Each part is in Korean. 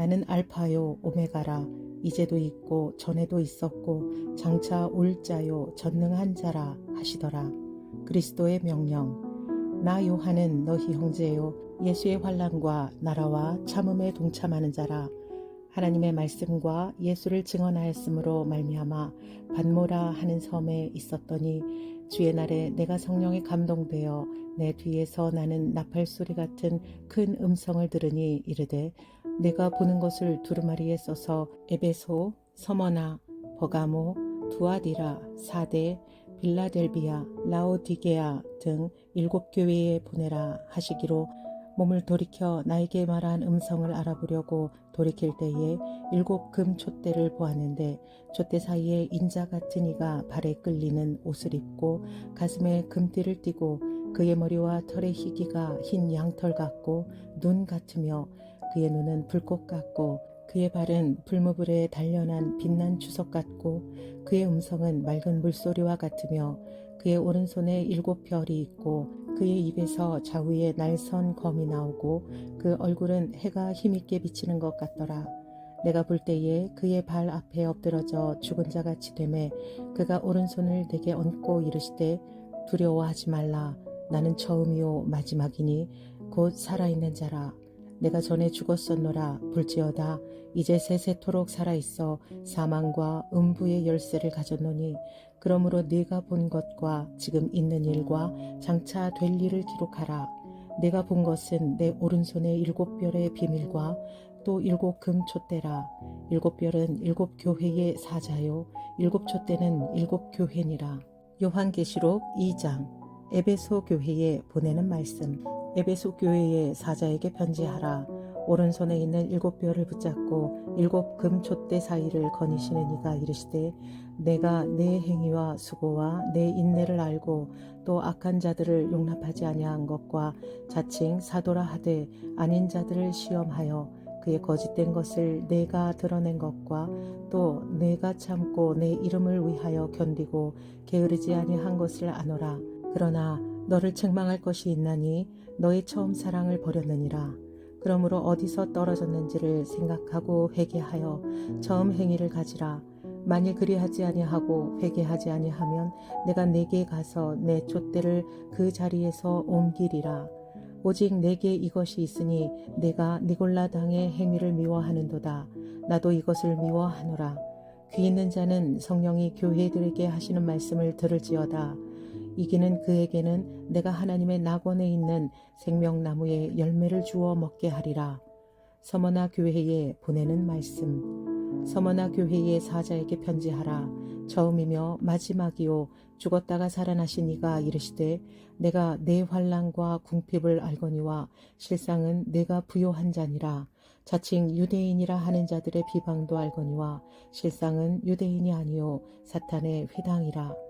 나는 알파요 오메가라. 이제도 있고 전에도 있었고 장차 올 자요 전능한 자라 하시더라. 그리스도의 명령. 나 요한은 너희 형제요 예수의 환란과 나라와 참음에 동참하는 자라. 하나님의 말씀과 예수를 증언하였으므로 말미암아 반모라 하는 섬에 있었더니 주의 날에 내가 성령에 감동되어 내 뒤에서 나는 나팔 소리 같은 큰 음성을 들으니 이르되 내가 보는 것을 두루마리에 써서 에베소, 서머나, 버가모, 두아디라, 사데, 빌라델비아, 라오디게아 등 일곱 교회에 보내라 하시기로 몸을 돌이켜 나에게 말한 음성을 알아보려고 돌이킬 때에 일곱 금 촛대를 보았는데 촛대 사이에 인자 같은 이가 발에 끌리는 옷을 입고 가슴에 금띠를 띠고 그의 머리와 털의 희기가 흰 양털 같고 눈 같으며 그의 눈은 불꽃 같고 그의 발은 불무불에 단련한 빛난 주석 같고 그의 음성은 맑은 물소리와 같으며 그의 오른손에 일곱 별이 있고 그의 입에서 좌우에 날선 검이 나오고 그 얼굴은 해가 힘있게 비치는 것 같더라. 내가 볼 때에 그의 발 앞에 엎드러져 죽은 자 같이 되매 그가 오른손을 내게 얹고 이르시되 두려워하지 말라. 나는 처음이요 마지막이니 곧 살아있는 자라. 내가 전에 죽었었노라. 볼지어다. 이제 세세토록 살아있어 사망과 음부의 열쇠를 가졌노니 그러므로 네가 본 것과 지금 있는 일과 장차 될 일을 기록하라. 내가 본 것은 내 오른손의 일곱 별의 비밀과 또 일곱 금 촛대라. 일곱 별은 일곱 교회의 사자요. 일곱 촛대는 일곱 교회니라. 요한계시록 2장. 에베소 교회에 보내는 말씀 에베소 교회의 사자에게 편지하라. 오른손에 있는 일곱 별을 붙잡고 일곱 금촛대 사이를 거니시는 이가 이르시되 내가 내 행위와 수고와 내 인내를 알고 또 악한 자들을 용납하지 아니한 것과 자칭 사도라 하되 아닌 자들을 시험하여 그의 거짓된 것을 내가 드러낸 것과 또 내가 참고 내 이름을 위하여 견디고 게으르지 아니한 것을 아노라 그러나 너를 책망할 것이 있나니 너의 처음 사랑을 버렸느니라. 그러므로 어디서 떨어졌는지를 생각하고 회개하여 처음 행위를 가지라. 만일 그리하지 아니하고 회개하지 아니하면 내가 내게 가서 내 촛대를 그 자리에서 옮기리라. 오직 내게 이것이 있으니 내가 니골라 당의 행위를 미워하는도다. 나도 이것을 미워하노라. 귀 있는 자는 성령이 교회들에게 하시는 말씀을 들을지어다. 이기는 그에게는 내가 하나님의 낙원에 있는 생명나무의 열매를 주어 먹게 하리라. 서머나 교회에 보내는 말씀. 서머나 교회의 사자에게 편지하라. 처음이며 마지막이요 죽었다가 살아나신 이가 이르시되 내가 내 환란과 궁핍을 알거니와 실상은 내가 부요한 자니라. 자칭 유대인이라 하는 자들의 비방도 알거니와 실상은 유대인이 아니요 사탄의 회당이라.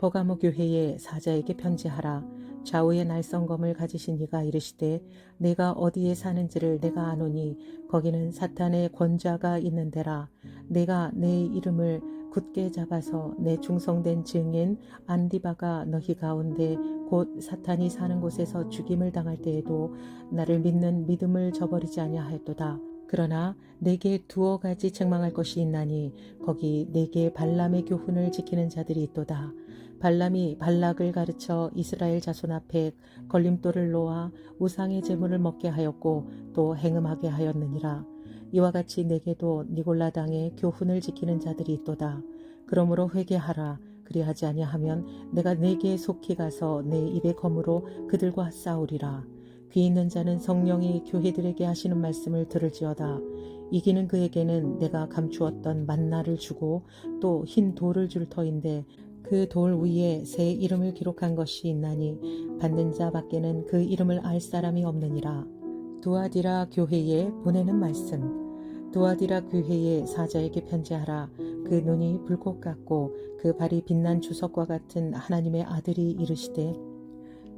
버가모 교회의 사자에게 편지하라. 좌우의 날성검을 가지신 이가 이르시되 내가 어디에 사는지를 내가 아노니 거기는 사탄의 권좌가 있는 데라. 내가 내 이름을 굳게 잡아서 내 충성된 증인 안디바가 너희 가운데 곧 사탄이 사는 곳에서 죽임을 당할 때에도 나를 믿는 믿음을 저버리지 아니하였도다. 그러나 내게 두어 가지 책망할 것이 있나니 거기 내게 발람의 교훈을 지키는 자들이 있도다. 발람이 발락을 가르쳐 이스라엘 자손 앞에 걸림돌을 놓아 우상의 제물을 먹게 하였고 또 행음하게 하였느니라. 이와 같이 내게도 니골라 당의 교훈을 지키는 자들이 있도다. 그러므로 회개하라. 그리하지 아니하면 내가 내게 속히 가서 내 입의 검으로 그들과 싸우리라. 귀 있는 자는 성령이 교회들에게 하시는 말씀을 들을지어다. 이기는 그에게는 내가 감추었던 만나를 주고 또 흰 돌을 줄 터인데 그 돌 위에 새 이름을 기록한 것이 있나니 받는 자 밖에는 그 이름을 알 사람이 없느니라. 두아디라 교회에 보내는 말씀. 두아디라 교회의 사자에게 편지하라. 그 눈이 불꽃 같고 그 발이 빛난 주석과 같은 하나님의 아들이 이르시되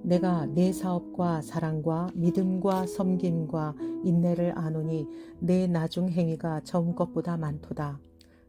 내가 내 사업과 사랑과 믿음과 섬김과 인내를 아노니 내 나중 행위가 처음 것보다 많도다.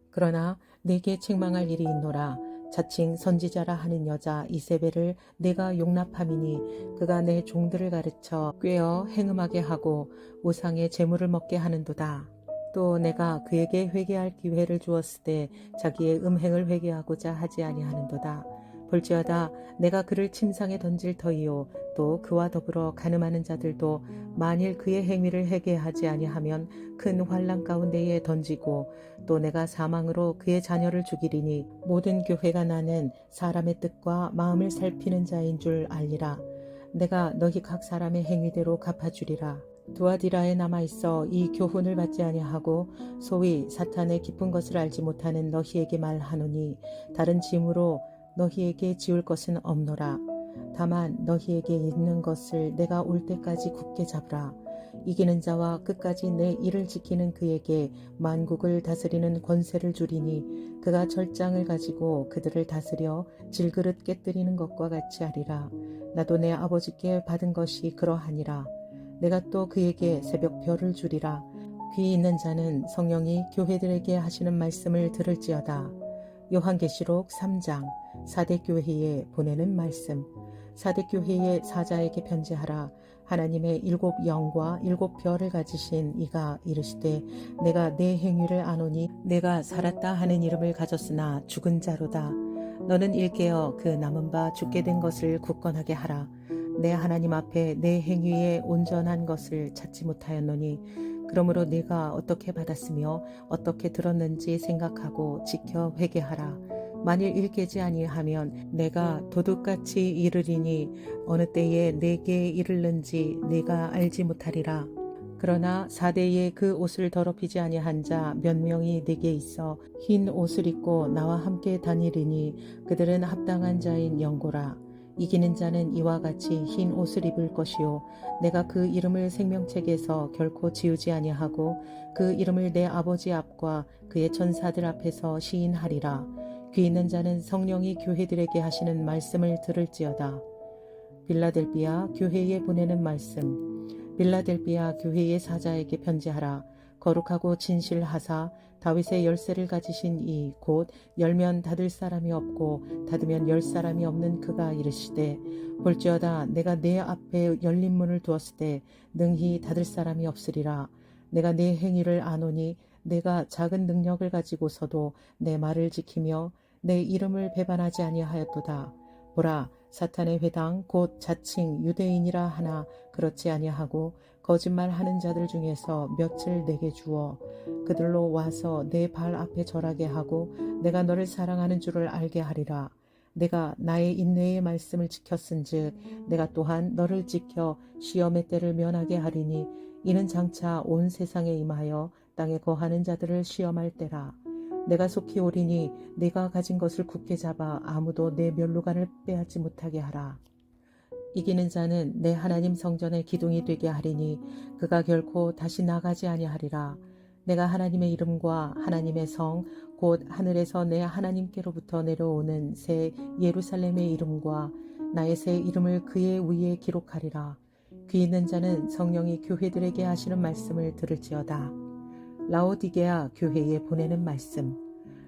그러나 내게 책망할 일이 있노라. 자칭 선지자라 하는 여자 이세벨을 내가 용납함이니 그가 내 종들을 가르쳐 꿰어 행음하게 하고 우상의 재물을 먹게 하는도다. 또 내가 그에게 회개할 기회를 주었을 때 자기의 음행을 회개하고자 하지 아니하는도다. 볼지어다 내가 그를 침상에 던질 터이요 또 그와 더불어 가늠하는 자들도 만일 그의 행위를 회개하지 아니하면 큰 환란 가운데에 던지고 또 내가 사망으로 그의 자녀를 죽이리니 모든 교회가 나는 사람의 뜻과 마음을 살피는 자인 줄 알리라. 내가 너희 각 사람의 행위대로 갚아주리라. 두아디라에 남아 있어 이 교훈을 받지 아니하고 소위 사탄의 깊은 것을 알지 못하는 너희에게 말하노니 다른 짐으로 너희에게 지울 것은 없노라. 다만 너희에게 있는 것을 내가 올 때까지 굳게 잡으라. 이기는 자와 끝까지 내 일을 지키는 그에게 만국을 다스리는 권세를 주리니 그가 절장을 가지고 그들을 다스려 질그릇 깨뜨리는 것과 같이 하리라. 나도 내 아버지께 받은 것이 그러하니라. 내가 또 그에게 새벽 별을 주리라. 귀 있는 자는 성령이 교회들에게 하시는 말씀을 들을지어다. 요한계시록 3장 사대교회에 보내는 말씀. 사대교회의 사자에게 편지하라. 하나님의 일곱 영과 일곱 별을 가지신 이가 이르시되 내가 내 행위를 아노니 내가 살았다 하는 이름을 가졌으나 죽은 자로다. 너는 일깨어 그 남은 바 죽게 된 것을 굳건하게 하라. 내 하나님 앞에 내 행위에 온전한 것을 찾지 못하였노니 그러므로 네가 어떻게 받았으며 어떻게 들었는지 생각하고 지켜 회개하라. 만일 일깨지 아니하면 내가 도둑같이 이르리니 어느 때에 내게 이르는지 네가 알지 못하리라. 그러나 사대에 그 옷을 더럽히지 아니한 자 몇 명이 내게 있어 흰 옷을 입고 나와 함께 다니리니 그들은 합당한 자인 영고라. 이기는 자는 이와 같이 흰 옷을 입을 것이요 내가 그 이름을 생명책에서 결코 지우지 아니하고 그 이름을 내 아버지 앞과 그의 천사들 앞에서 시인하리라 귀 있는 자는 성령이 교회들에게 하시는 말씀을 들을지어다. 빌라델비아 교회에 보내는 말씀. 빌라델비아 교회의 사자에게 편지하라. 거룩하고 진실하사 다윗의 열쇠를 가지신 이 곧 열면 닫을 사람이 없고 닫으면 열 사람이 없는 그가 이르시되 볼지어다 내가 내 앞에 열린 문을 두었을 때 능히 닫을 사람이 없으리라. 내가 내 행위를 아노니 내가 작은 능력을 가지고서도 내 말을 지키며 내 이름을 배반하지 아니하였도다 보라 사탄의 회당 곧 자칭 유대인이라 하나 그렇지 아니하고 거짓말하는 자들 중에서 며칠 내게 주어 그들로 와서 내 발 앞에 절하게 하고 내가 너를 사랑하는 줄을 알게 하리라. 내가 나의 인내의 말씀을 지켰은즉 내가 또한 너를 지켜 시험의 때를 면하게 하리니 이는 장차 온 세상에 임하여 땅에 거하는 자들을 시험할 때라. 내가 속히 오리니 내가 가진 것을 굳게 잡아 아무도 내 멸루관을 빼앗지 못하게 하라. 이기는 자는 내 하나님 성전의 기둥이 되게 하리니 그가 결코 다시 나가지 아니하리라. 내가 하나님의 이름과 하나님의 성 곧 하늘에서 내 하나님께로부터 내려오는 새 예루살렘의 이름과 나의 새 이름을 그의 위에 기록하리라. 귀 있는 자는 성령이 교회들에게 하시는 말씀을 들을지어다. 라오디게아 교회에 보내는 말씀.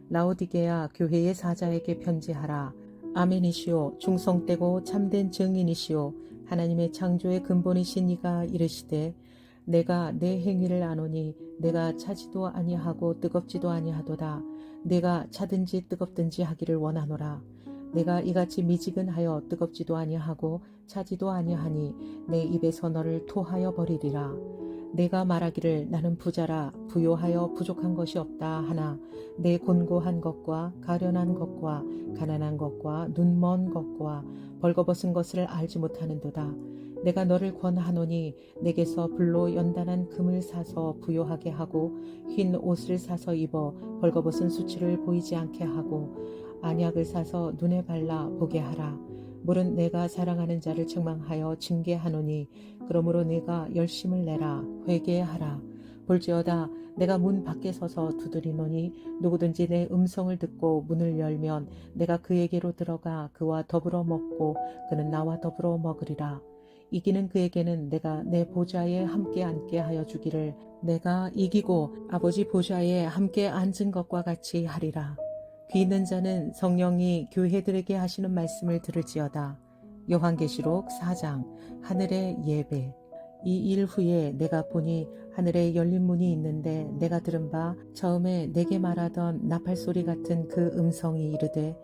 라오디게아 교회의 사자에게 편지하라. 아멘이시오 중성되고 참된 증인이시오 하나님의 창조의 근본이신 이가 이르시되 내가 내 행위를 아노니 내가 차지도 아니하고 뜨겁지도 아니하도다 내가 차든지 뜨겁든지 하기를 원하노라 내가 이같이 미지근하여 뜨겁지도 아니하고 차지도 아니하니 내 입에서 너를 토하여 버리리라. 내가 말하기를 나는 부자라 부요하여 부족한 것이 없다 하나 내 곤고한 것과 가련한 것과 가난한 것과 눈먼 것과 벌거벗은 것을 알지 못하는도다. 내가 너를 권하노니 내게서 불로 연단한 금을 사서 부요하게 하고 흰 옷을 사서 입어 벌거벗은 수치를 보이지 않게 하고 안약을 사서 눈에 발라 보게 하라. 물은 내가 사랑하는 자를 책망하여 징계하노니 그러므로 내가 열심을 내라. 회개하라. 볼지어다 내가 문 밖에 서서 두드리노니 누구든지 내 음성을 듣고 문을 열면 내가 그에게로 들어가 그와 더불어 먹고 그는 나와 더불어 먹으리라. 이기는 그에게는 내가 내 보좌에 함께 앉게 하여 주기를 내가 이기고 아버지 보좌에 함께 앉은 것과 같이 하리라 귀 있는 자는 성령이 교회들에게 하시는 말씀을 들을지어다. 요한계시록 4장 하늘의 예배. 이 일 후에 내가 보니 하늘에 열린 문이 있는데 내가 들은 바 처음에 내게 말하던 나팔 소리 같은 그 음성이 이르되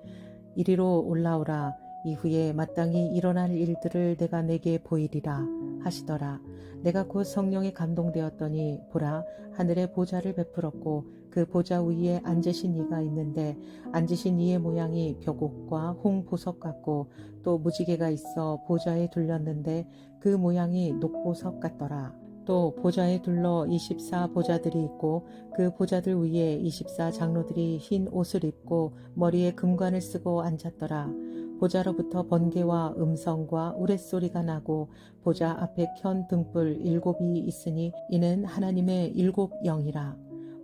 이리로 올라오라. 이후에 마땅히 일어날 일들을 내가 내게 보이리라 하시더라. 내가 곧 성령에 감동되었더니 보라 하늘에 보좌를 베풀었고 그 보좌 위에 앉으신 이가 있는데 앉으신 이의 모양이 벽옥과 홍보석 같고 또 무지개가 있어 보좌에 둘렸는데 그 모양이 녹보석 같더라. 또 보좌에 둘러 24 보좌들이 있고 그 보좌들 위에 24 장로들이 흰 옷을 입고 머리에 금관을 쓰고 앉았더라. 보좌로부터 번개와 음성과 우레소리가 나고 보좌 앞에 켠 등불 일곱이 있으니 이는 하나님의 일곱 영이라.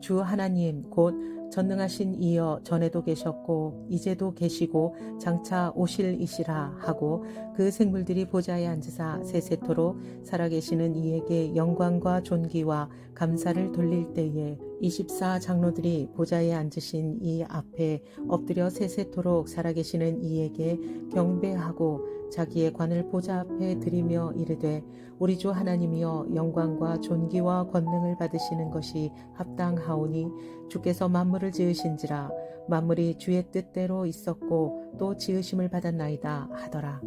주 하나님 곧 전능하신 이여 전에도 계셨고 이제도 계시고 장차 오실 이시라 하고 그 생물들이 보좌에 앉으사 세세토록 살아계시는 이에게 영광과 존귀와 감사를 돌릴 때에 24 장로들이 보좌에 앉으신 이 앞에 엎드려 세세토록 살아계시는 이에게 경배하고 자기의 관을 보좌 앞에 드리며 이르되 우리 주 하나님이여 영광과 존귀와 권능을 받으시는 것이 합당하오니 주께서 만물을 지으신지라. 만물이 주의 뜻대로 있었고 또 지으심을 받았나이다 하더라.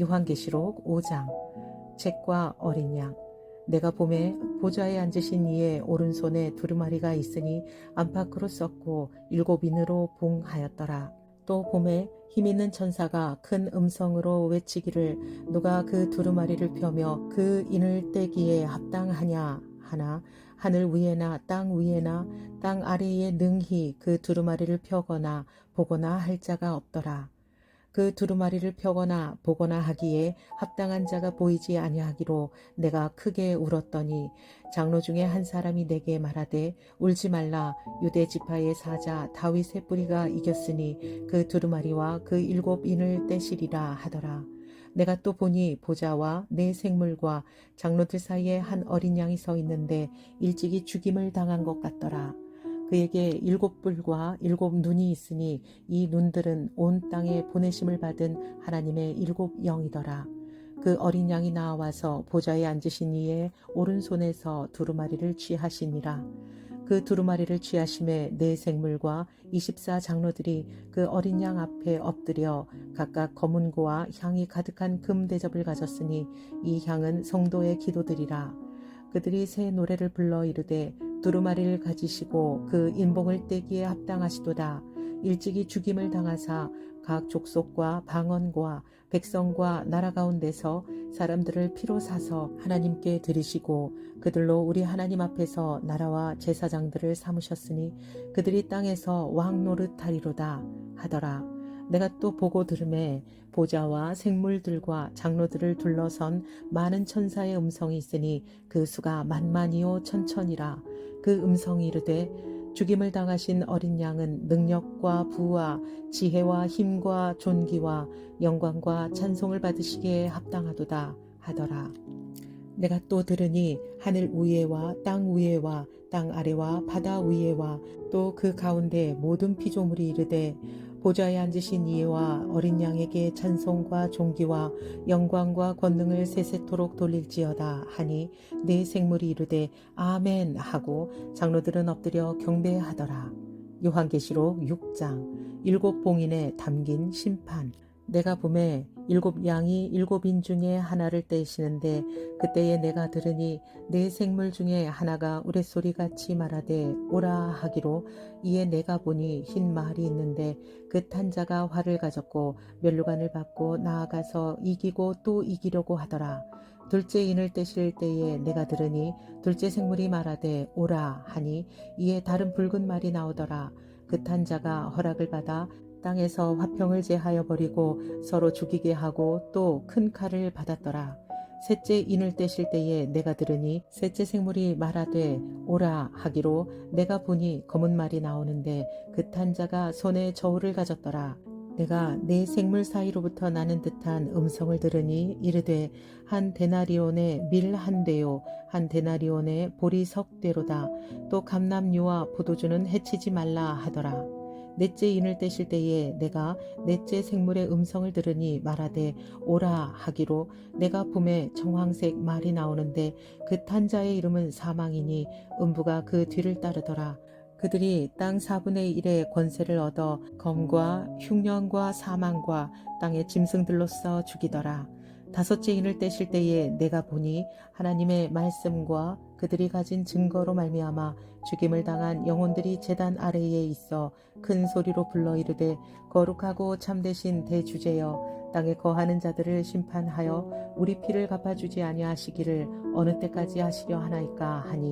요한계시록 5장. 책과 어린 양 내가 봄에 보좌에 앉으신 이의 오른손에 두루마리가 있으니 안팎으로 썼고 일곱 인으로 봉하였더라. 또 봄에 힘 있는 천사가 큰 음성으로 외치기를 누가 그 두루마리를 펴며 그 인을 떼기에 합당하냐 하나 하늘 위에나 땅 위에나 땅 아래에 능히 그 두루마리를 펴거나 보거나 할 자가 없더라. 그 두루마리를 펴거나 보거나 하기에 합당한 자가 보이지 아니하기로 내가 크게 울었더니 장로 중에 한 사람이 내게 말하되 울지 말라 유대 지파의 사자 다윗의 뿌리가 이겼으니 그 두루마리와 그 일곱 인을 떼시리라 하더라. 내가 또 보니 보좌와 내 생물과 장로들 사이에 한 어린 양이 서 있는데 일찍이 죽임을 당한 것 같더라. 그에게 일곱 뿔과 일곱 눈이 있으니 이 눈들은 온 땅에 보내심을 받은 하나님의 일곱 영이더라. 그 어린 양이 나와서 보좌에 앉으신 이의 오른손에서 두루마리를 취하시니라. 그그 두루마리를 취하심에 네 생물과 24 장로들이 그 어린 양 앞에 엎드려 각각 검은 고와 향이 가득한 금 대접을 가졌으니 이 향은 성도의 기도들이라 그들이 새 노래를 불러 이르되 두루마리를 가지시고 그 인봉을 떼기에 합당하시도다 일찍이 죽임을 당하사 각 족속과 방언과 백성과 나라 가운데서 사람들을 피로 사서 하나님께 드리시고 그들로 우리 하나님 앞에서 나라와 제사장들을 삼으셨으니 그들이 땅에서 왕 노릇하리로다 하더라. 내가 또 보고 들음에 보좌와 생물들과 장로들을 둘러선 많은 천사의 음성이 있으니 그 수가 만만이요 천천이라 그 음성이 이르되 죽임을 당하신 어린 양은 능력과 부와 지혜와 힘과 존귀와 영광과 찬송을 받으시기에 합당하도다 하더라. 내가 또 들으니 하늘 위에와 땅 위에와 땅 아래와 바다 위에와 또 그 가운데 모든 피조물이 이르되 보좌에 앉으신 이와 어린 양에게 찬송과 존귀와 영광과 권능을 세세토록 돌릴지어다 하니 네 생물이 이르되 아멘 하고 장로들은 엎드려 경배하더라. 요한계시록 6장 일곱 봉인에 담긴 심판 내가 봄에 일곱 양이 일곱인 중에 하나를 떼시는데 그때에 내가 들으니 네 생물 중에 하나가 우레소리 같이 말하되 오라 하기로 이에 내가 보니 흰 말이 있는데 그 탄자가 활을 가졌고 멸류관을 받고 나아가서 이기고 또 이기려고 하더라. 둘째 인을 떼실 때에 내가 들으니 둘째 생물이 말하되 오라 하니 이에 다른 붉은 말이 나오더라. 그 탄자가 허락을 받아 땅에서 화평을 제하여 버리고 서로 죽이게 하고 또 큰 칼을 받았더라. 셋째 인을 떼실 때에 내가 들으니 셋째 생물이 말하되 오라 하기로 내가 보니 검은 말이 나오는데 그 탄자가 손에 저울을 가졌더라. 내가 네 생물 사이로부터 나는 듯한 음성을 들으니 이르되 한 데나리온의 밀 한 대요 한 데나리온의 보리 석 대로다 또 감남류와 포도주는 해치지 말라 하더라. 넷째 인을 떼실 때에 내가 넷째 생물의 음성을 들으니 말하되 오라 하기로 내가 봄에 청황색 말이 나오는데 그 탄자의 이름은 사망이니 음부가 그 뒤를 따르더라. 그들이 땅 4분의 1의 권세를 얻어 검과 흉년과 사망과 땅의 짐승들로서 죽이더라. 다섯째 인을 떼실 때에 내가 보니 하나님의 말씀과 그들이 가진 증거로 말미암아 죽임을 당한 영혼들이 제단 아래에 있어 큰 소리로 불러 이르되 거룩하고 참되신 대주제여 땅에 거하는 자들을 심판하여 우리 피를 갚아주지 아니하시기를 어느 때까지 하시려 하나이까 하니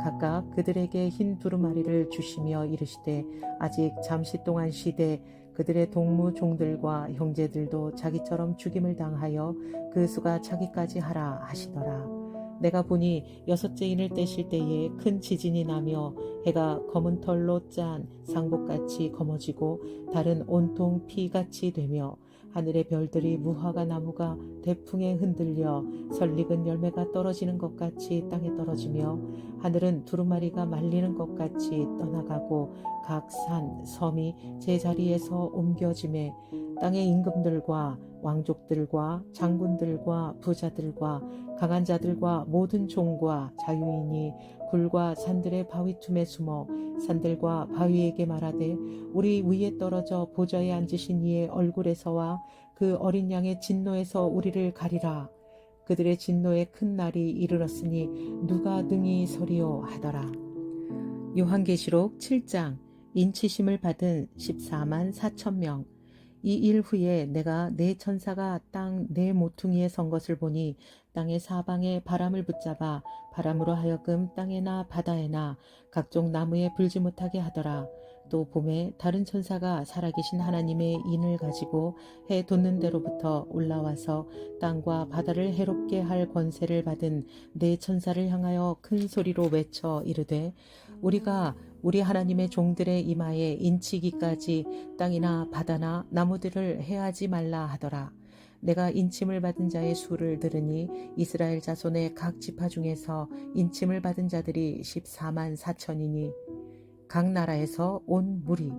각각 그들에게 흰 두루마리를 주시며 이르시되 아직 잠시 동안 쉬되 그들의 동무 종들과 형제들도 자기처럼 죽임을 당하여 그 수가 차기까지 하라 하시더라. 내가 보니 여섯째 인을 떼실 때에 큰 지진이 나며 해가 검은 털로 짠 상복같이 검어지고 달은 온통 피같이 되며 하늘의 별들이 무화과 나무가 대풍에 흔들려 설익은 열매가 떨어지는 것 같이 땅에 떨어지며 하늘은 두루마리가 말리는 것 같이 떠나가고 각 산, 섬이 제자리에서 옮겨짐에 땅의 임금들과 왕족들과 장군들과 부자들과 강한 자들과 모든 종과 자유인이 굴과 산들의 바위 틈에 숨어 산들과 바위에게 말하되 우리 위에 떨어져 보좌에 앉으신 이의 얼굴에서와 그 어린 양의 진노에서 우리를 가리라. 그들의 진노의 큰 날이 이르렀으니 누가 능히 서리요 하더라. 요한계시록 7장 인치심을 받은 14만 4천 명. 이 일 후에 내가 네 천사가 땅네 모퉁이에 선 것을 보니 땅의 사방에 바람을 붙잡아 바람으로 하여금 땅에나 바다에나 각종 나무에 불지 못하게 하더라. 또 봄에 다른 천사가 살아계신 하나님의 인을 가지고 해 돋는 데로부터 올라와서 땅과 바다를 해롭게 할 권세를 받은 네 천사를 향하여 큰 소리로 외쳐 이르되 우리가 우리 하나님의 종들의 이마에 인치기까지 땅이나 바다나 나무들을 해하지 말라 하더라. 내가 인침을 받은 자의 수를 들으니 이스라엘 자손의 각 지파 중에서 인침을 받은 자들이 14만 4천이니 각 나라에서 온 무리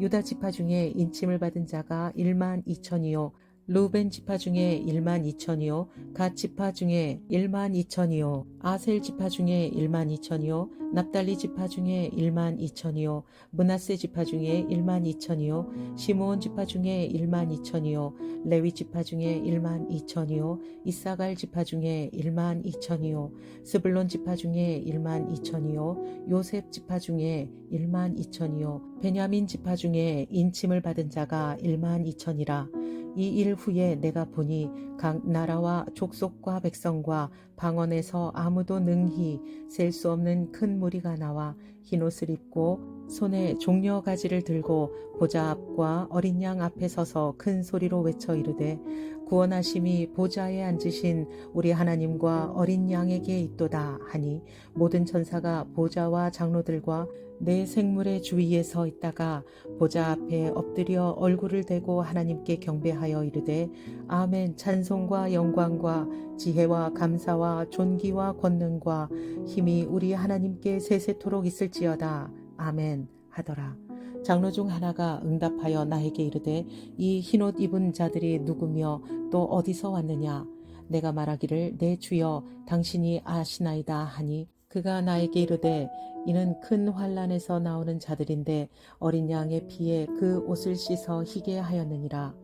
유다 지파 중에 인침을 받은 자가 1만 2천이요 루벤 지파 중에 1만 2천이요 갓 지파 중에 1만 2천이요 아셀 지파 중에 1만 2천이요 납달리 지파 중에 1만 2천이요 문하세 지파 중에 1만 2천이요 시므온 지파 중에 1만 2천이요 레위 지파 중에 1만 2천이요 이사갈 지파 중에 1만 2천이요 스불론 지파 중에 1만 2천이요 요셉 지파 중에 1만 2천이요 베냐민 지파 중에 인침을 받은 자가 1만 2천이라 이 일 후에 내가 보니 각 나라와 족속과 백성과 방언에서 아무도 능히 셀 수 없는 큰 무리가 나와 흰 옷을 입고 손에 종려 가지를 들고 보좌 앞과 어린 양 앞에 서서 큰 소리로 외쳐 이르되 구원하심이 보좌에 앉으신 우리 하나님과 어린 양에게 있도다 하니 모든 천사가 보좌와 장로들과 내 생물의 주위에 서 있다가 보좌 앞에 엎드려 얼굴을 대고 하나님께 경배하여 이르되 아멘 찬송과 영광과 지혜와 감사와 존귀와 권능과 힘이 우리 하나님께 세세토록 있을지어다. 아멘. 하더라. 장로 중 하나가 응답하여 나에게 이르되 이 흰옷 입은 자들이 누구며 또 어디서 왔느냐? 내가 말하기를 내 주여 당신이 아시나이다 하니 그가 나에게 이르되 이는 큰 환란에서 나오는 자들인데 어린 양의 피에 그 옷을 씻어 희게 하였느니라.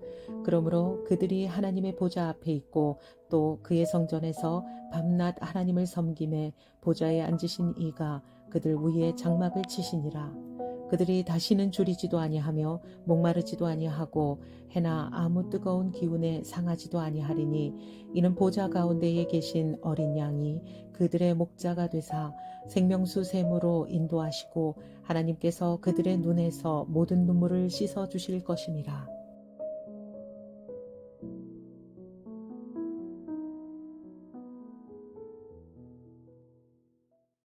그러므로 그들이 하나님의 보좌 앞에 있고 또 그의 성전에서 밤낮 하나님을 섬김에 보좌에 앉으신 이가 그들 위에 장막을 치시니라. 그들이 다시는 줄이지도 아니하며 목마르지도 아니하고 해나 아무 뜨거운 기운에 상하지도 아니하리니 이는 보좌 가운데에 계신 어린 양이 그들의 목자가 되사 생명수 샘으로 인도하시고 하나님께서 그들의 눈에서 모든 눈물을 씻어 주실 것임이라.